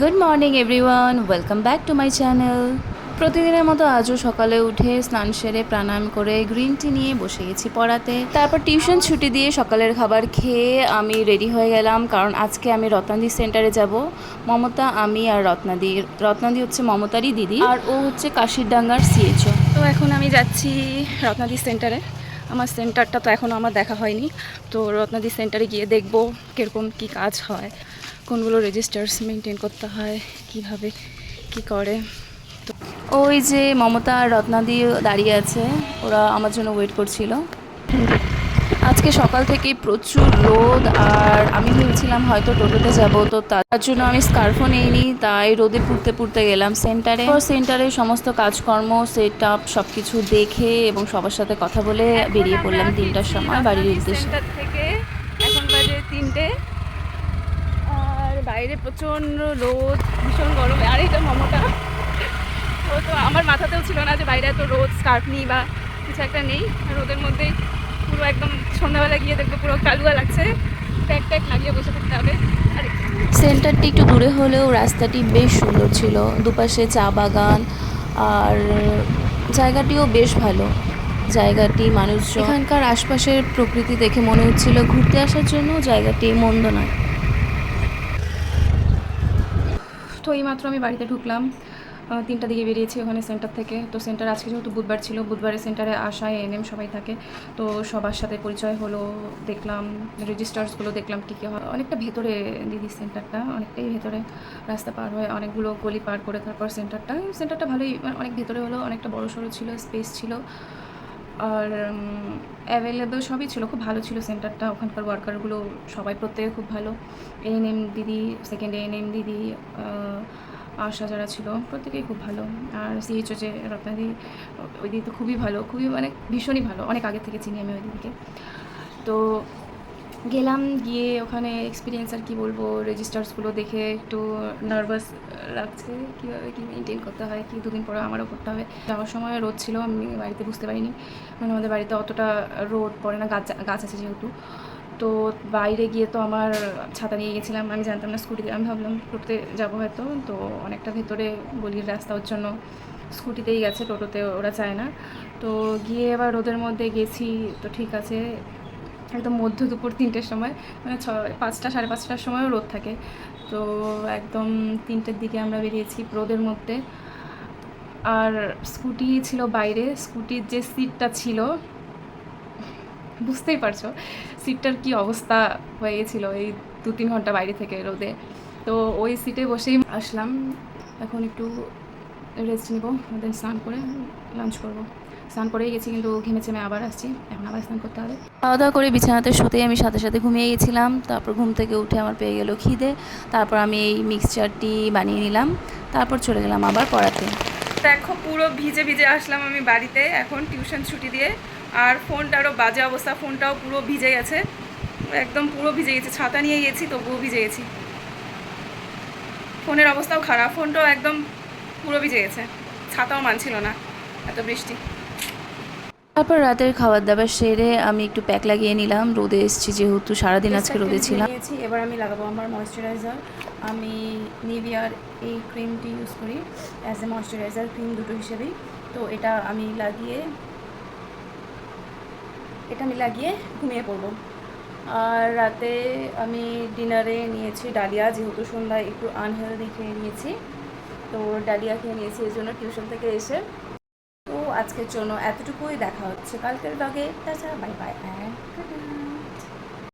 Good morning everyone welcome back to my channel প্রতিদিনের মতো আজও সকালে উঠে স্নান সেরে প্রাণায়াম করে গ্রিন টি নিয়ে বসে গেছি পড়াতে। তারপর টিউশন ছুটি দিয়ে সকালের খাবার খেয়ে আমি রেডি হয়ে গেলাম, কারণ আজকে আমি রত্নাদি সেন্টারে যাব। মমতা, আমি আর রত্নাদি। রত্নাদি হচ্ছে মমতারই দিদি, আর ও হচ্ছে কাশিরডাঙ্গার সিএচও তো এখন আমি যাচ্ছি রত্নাদি সেন্টারে আমার সেন্টারটা তো এখনও আমার দেখা হয়নি। তো রত্নাদি সেন্টারে গিয়ে দেখব কীরকম কী কাজ হয়। কোনগুলো রেজিস্টার্স মেনটেন করতে হয় কীভাবে কি করে? তো ওই যে মমতা আর রত্নাদি দাঁড়িয়ে আছে ওরা আমার জন্য ওয়েট করছিল। আজকে সকাল থেকে প্রচুর রোদ আর আমি ভেবেছিলাম হয়তো টোটোতে যাব তো তার জন্য আমি স্কার্ফও নিইনি তাই রোদে পুড়তে পুড়তে গেলাম সেন্টারে সেন্টারে সমস্ত কাজকর্ম সেট আপ সব কিছু দেখে এবং সবার সাথে কথা বলে বেরিয়ে পড়লাম তিনটার সময় বাড়ির উদ্দেশ্যে। থেকে এখন বাজে তিনটে। বাইরে প্রচণ্ড রোদ ভীষণ গরম। আর এটা মমতা। ও তো আমার মাথাতেও ছিল না যে বাইরে এত রোদ স্কার্ফ নেই বা কিছু একটা নেই। আর রোদের মধ্যেই পুরো একদম সন্ধ্যাবেলা গিয়ে দেখব পুরো কালুয়া লাগছে। প্যাক ট্যাক লাগিয়ে বসে থাকতে হবে। আর। সেন্টারটি একটু দূরে হলেও রাস্তাটি বেশ সুন্দর ছিল। দুপাশে চা বাগান আর জায়গাটিও বেশ ভালো। জায়গাটি মানুষজন এখানকার আশপাশের প্রকৃতি দেখে মনে হচ্ছিল ঘুরতে আসার জন্য জায়গাটি মন্দ নয় তো এইমাত্র আমি বাড়িতে ঢুকলাম। তিনটা দিকে বেরিয়েছি ওখানে সেন্টার থেকে। তো সেন্টার আজকে যেহেতু বুধবার ছিল, বুধবারে সেন্টারে আসা এনএম সবাই থাকে। তো সবার সাথে পরিচয় হলো, দেখলাম, রেজিস্টার্সগুলো দেখলাম কী কী হয়। অনেকটা ভেতরে দিদির সেন্টারটা, অনেকটাই ভেতরে রাস্তা পার হয়ে অনেকগুলো গলি পার করে তারপর সেন্টারটা। সেন্টারটা ভালোই মানে অনেক ভেতরে হলো, অনেকটা বড় সড়ো ছিল, স্পেস ছিল। আর অ্যাভেলেবেল সবই ছিল, খুব ভালো ছিল সেন্টারটা ওখানকার ওয়ার্কারগুলো সবাই প্রত্যেকে খুব ভালো। এএনএম দিদি সেকেন্ড এন এম দিদি আশা যারা ছিল, প্রত্যেকেই খুব ভালো। আর সিএইচও যে রত্নাদি, ওই দিদি তো খুবই ভালো, খুবই মানে ভীষণই ভালো, অনেক আগে থেকে চিনি আমি ওই দিদিকে। তো গেলাম, গিয়ে ওখানে এক্সপিরিয়েন্স আর কি বলব রেজিস্টার্সগুলো দেখে একটু নার্ভাস লাগছে, কীভাবে কী মেনটেন করতে হয়, কি দুদিন পরে আমারও করতে হবে। যাওয়ার সময় রোদ ছিল, আমি বাড়িতে বুঝতে পারিনি। মানে আমাদের বাড়িতে অতটা রোদ পড়ে না, গাছ গাছ আছে যেহেতু। তো বাইরে গিয়ে তো আমার ছাতা নিয়ে গেছিলাম, আমি জানতাম না স্কুটিতে আমি ভাবলাম টোটোতে যাব হয়তো। তো অনেকটা ভেতরে গলির রাস্তা ওর জন্য স্কুটিতেই গেছে, টোটোতে ওরা চায় না। তো গিয়ে এবার রোদের মধ্যে গেছি, তো ঠিক আছে। একদম মধ্য দুপুর তিনটের সময় মানে ছ, পাঁচটা, সাড়ে পাঁচটার সময়ও রোদ থাকে। তো একদম তিনটের দিকে আমরা বেরিয়েছি রোদের মধ্যে। আর স্কুটি ছিল বাইরে, স্কুটির যে সিটটা ছিল, বুঝতেই পারছ, সিটটার কি অবস্থা হয়ে গেছিল এই দু তিন ঘণ্টা বাইরে থেকে রোদে। তো ওই সিটে বসেই আসলাম। এখন একটু রেস্ট নেব দেন স্নান করে লাঞ্চ করব। স্নান করেই গেছি কিন্তু ঘেমে চেমে আবার আসছি। এখন আবার স্নান করতে হবে। খাওয়া দাওয়া করে বিছানাতে শুতেই আমি সাথে সাথে ঘুমিয়ে গেছিলাম। তারপর ঘুম থেকে উঠে আমার পেয়ে গেলো খিদে। তারপর আমি এই মিক্সচারটি বানিয়ে নিলাম। তারপর চলে গেলাম আবার পড়াতে। দেখো পুরো ভিজে ভিজে আসলাম আমি বাড়িতে। এখন টিউশন ছুটি দিয়ে। আর ফোনটারও বাজে অবস্থা ফোনটাও পুরো ভিজে গেছে। একদম পুরো ভিজে গেছে। ছাতা নিয়ে গেছি তবুও ভিজে গেছি। ফোনের অবস্থাও খারাপ। ফোনটাও একদম পুরো ভিজে গেছে। ছাতাও মানছিল না এত বৃষ্টি। তারপর রাতের খাবার দাবার সেরে আমি একটু প্যাক লাগিয়ে নিলাম। রোদে এসেছি যেহেতু সারাদিন আজকে রোদে ছিলাম। নিয়েছি এবার আমি লাগাবো আমার ময়শ্চারাইজার আমি নিভিয়ার এই ক্রিমটি ইউজ করি অ্যাজ এ ময়শ্চারাইজার ক্রিম দুটো হিসেবেই। তো এটা আমি লাগিয়ে এটা আমি লাগিয়ে ঘুমিয়ে পড়ব। আর রাতে আমি ডিনারে নিয়েছি ডালিয়া যেহেতু সন্ধ্যায় একটু আনহেলদি খেয়ে নিয়েছি। তো ডালিয়া খেয়ে নিয়েছি এই জন্য টিউশন থেকে এসে আজকের জন্য এতটুকুই। দেখা হচ্ছে কালকের ব্লগে তাছাড়া বাই বাই অ্যান্ড